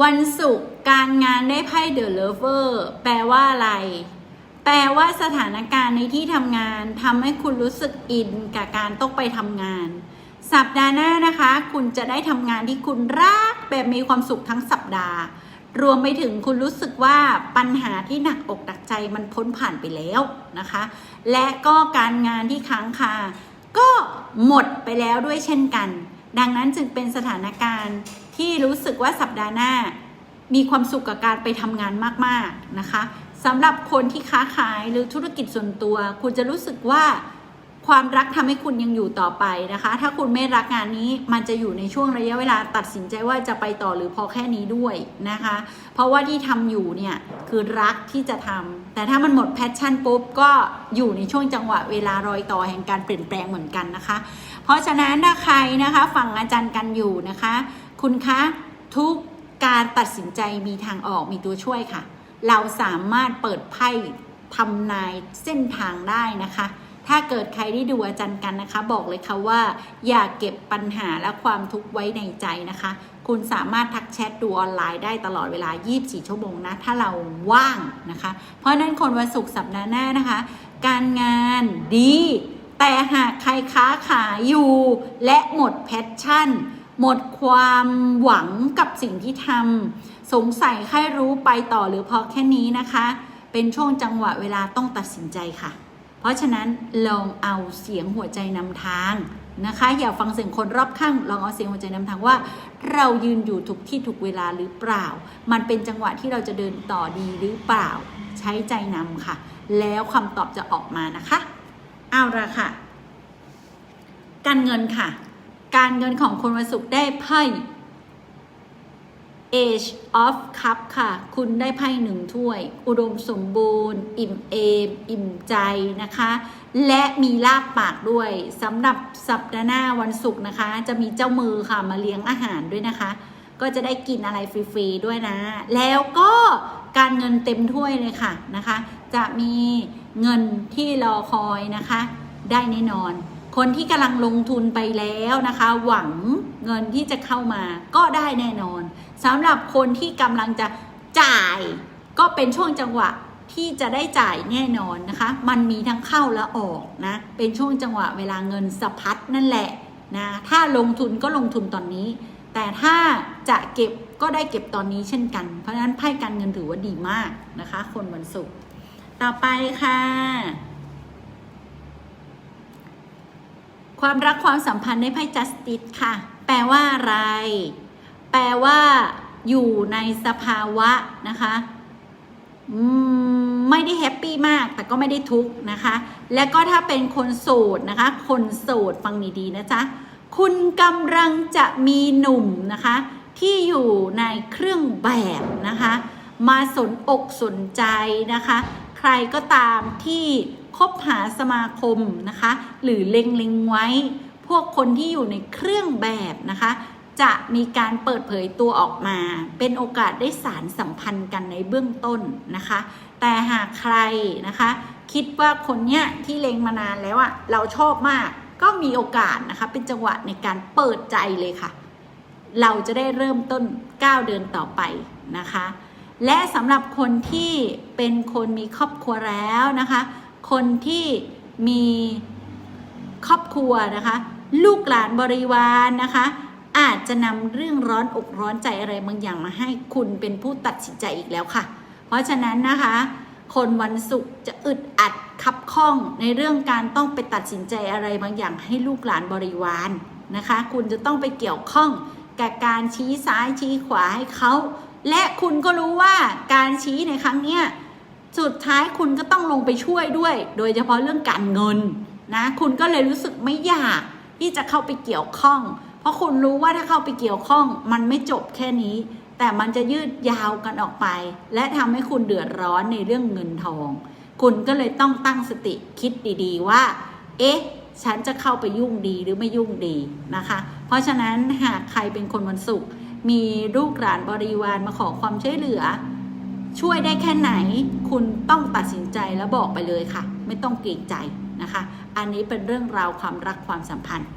วันศุกร์การงานได้ไพ่เดอะเลเวอร์แปลว่าอะไร แปลว่าสถานการณ์ในที่ทำงานทำให้คุณรู้สึกอินกับการต้องไปทำงาน สัปดาห์หน้านะคะ คุณจะได้ทำงานที่คุณรักแบบมีความสุขทั้งสัปดาห์ รวมไปถึงคุณรู้สึกว่าปัญหาที่หนักอกหนักใจมันพ้นผ่านไปแล้วนะคะ และก็การงานที่ค้างคาก็หมดไปแล้วด้วยเช่นกัน ดังนั้นจึงเป็นสถานการณ์ที่รู้สึกว่าสัปดาห์หน้า มีความสุขกับการไปทำงานมาก ๆ นะคะสำหรับคนที่ค้าขายหรือธุรกิจส่วนตัว คุณจะรู้สึกว่า ความรักทำให้คุณยังอยู่ต่อไปนะคะ ถ้าคุณไม่รักงานนี้มันจะอยู่ในช่วงระยะเวลาตัดสินใจว่าจะไปต่อหรือพอแค่นี้ด้วยนะคะ เพราะว่าที่ทำอยู่เนี่ยคือรักที่จะทำแต่ถ้ามันหมดแพชชั่นปุ๊บก็อยู่ในช่วงจังหวะเวลารอยต่อแห่งการเปลี่ยนแปลงเหมือนกันนะคะ เพราะฉะนั้นถ้าใครนะคะฟังอาจารย์กันอยู่นะคะ คุณคะทุกการตัดสินใจมีทางออกมีตัวช่วยค่ะ เราสามารถเปิดไพ่ทำนายเส้นทางได้นะคะ ถ้าเกิดใครได้ดูอาจารย์กันนะคะ บอกเลยค่ะว่า อย่าเก็บปัญหาและความทุกข์ไว้ในใจนะคะ คุณสามารถทักแชทดูออนไลน์ได้ตลอดเวลา 24 ชั่วโมงนะ ถ้าเราว่างนะคะ เพราะฉะนั้นคนวันศุกร์สัปดาห์หน้านะคะ การงานดี แต่หากใครค้าขายอยู่ และหมดแพชชั่น หมดความหวังกับสิ่งที่ทำสงสัยใครรู้ไปต่อหรือพอแค่นี้นะคะ เป็นช่วงจังหวะเวลาต้องตัดสินใจค่ะ เพราะฉะนั้นลองเอาเสียงหัวใจนำทางนะคะ อย่าฟังเสียงคนรอบข้าง ลองเอาเสียงหัวใจนำทางว่า เรายืนอยู่ถูกที่ถูกเวลาหรือเปล่า มันเป็นจังหวะที่เราจะเดินต่อดีหรือเปล่า ใช้ใจนำค่ะ แล้วคำตอบจะออกมานะคะเอาละค่ะ การเงินค่ะ การเงินของคนวันศุกร์ได้ไพ่ Age of Cup ค่ะ คุณได้ไพ่หนึ่งถ้วย อุดมสมบูรณ์ อิ่มเอม อิ่มใจนะคะ และมีลาบปากด้วยสำหรับสัปดาห์หน้าวันศุกร์นะคะ จะมีเจ้ามือค่ะมาเลี้ยงอาหารด้วยนะคะ ก็จะได้กินอะไรฟรีๆด้วยนะ แล้วก็การเงินเต็มถ้วยเลยค่ะนะคะ จะมีเงินที่รอคอยนะคะ ได้แน่นอน คนที่กำลังลงทุนไปแล้วนะคะ หวังเงินที่จะเข้ามาก็ได้แน่นอนสำหรับคนที่กำลังจะจ่าย ก็เป็นช่วงจังหวะที่จะได้จ่ายแน่นอนนะคะ มันมีทั้งเข้าและออกนะ เป็นช่วงจังหวะเวลาเงินสะพัดนั่นแหละนะ ถ้าลงทุนก็ลงทุนตอนนี้ แต่ถ้าจะเก็บก็ได้เก็บตอนนี้เช่นกัน เพราะฉะนั้นไพ่การเงินถือว่าดีมากนะคะ คนวันศุกร์ ต่อไปค่ะ ความรักความสัมพันธ์ในไพ่ justice ค่ะ แปลว่าอะไร แปลว่า อยู่ในสภาวะนะคะไม่ได้แฮปปี้มากแต่ก็ไม่ได้ทุกข์นะคะ และก็ถ้าเป็นคนโสดนะคะ คนโสดฟังดีๆนะจ๊ะ คุณกำลังจะมีหนุ่มนะคะ ที่อยู่ในเครื่องแบบนะคะ มาสนอกสนใจนะคะ ใครก็ตามที่ คบหาสมาคมนะคะ หรือเล็งๆไว้ พวกคนที่อยู่ในเครื่องแบบนะคะ จะมีการเปิดเผยตัวออกมา เป็นโอกาสได้สารสัมพันธ์กันในเบื้องต้นนะคะ แต่หากใครนะคะ คิดว่าคนเนี้ยที่เล็งมานานแล้วอะเราชอบมากก็มีโอกาสนะคะ เป็นจังหวะในการเปิดใจเลยค่ะ เราจะได้เริ่มต้นก้าวเดินต่อไปนะคะ และสำหรับคนที่เป็นคนมีครอบครัวแล้วนะคะ คนที่มีครอบครัวนะคะ ลูกหลานบริวารนะคะ อาจจะนำเรื่องร้อนอกร้อนใจอะไรบางอย่างมาให้คุณเป็นผู้ตัดสินใจอีกแล้วค่ะ เพราะฉะนั้นนะคะ คนวันศุกร์จะอึดอัดคับข้องในเรื่องการต้องไปตัดสินใจอะไรบางอย่างให้ลูกหลานบริวารนะคะ คุณจะต้องไปเกี่ยวข้องกับการชี้ซ้ายชี้ขวาให้เขาและคุณก็รู้ว่าการชี้ในครั้งเนี้ย สุดท้ายคุณก็ต้องลงไปช่วยด้วย โดยเฉพาะเรื่องการเงินนะคุณก็เลยรู้สึกไม่อยากที่จะเข้าไปเกี่ยวข้อง เพราะคุณรู้ว่าถ้าเข้าไปเกี่ยวข้อง มันไม่จบแค่นี้ แต่มันจะยืดยาวกันออกไป และทำให้คุณเดือดร้อนในเรื่องเงินทอง คุณก็เลยต้องตั้งสติคิดดีๆว่า เอ๊ะ ฉันจะเข้าไปยุ่งดีหรือไม่ยุ่งดีนะคะ เพราะฉะนั้นหากใครเป็นคนวันศุกร์มีลูกหลานบริวารมาขอความช่วยเหลือ ช่วยได้แค่ไหนคุณต้องตัดสินใจแล้วบอกไปเลยค่ะ ไม่ต้องเกรงใจนะคะ อันนี้เป็นเรื่องราวความรักความสัมพันธ์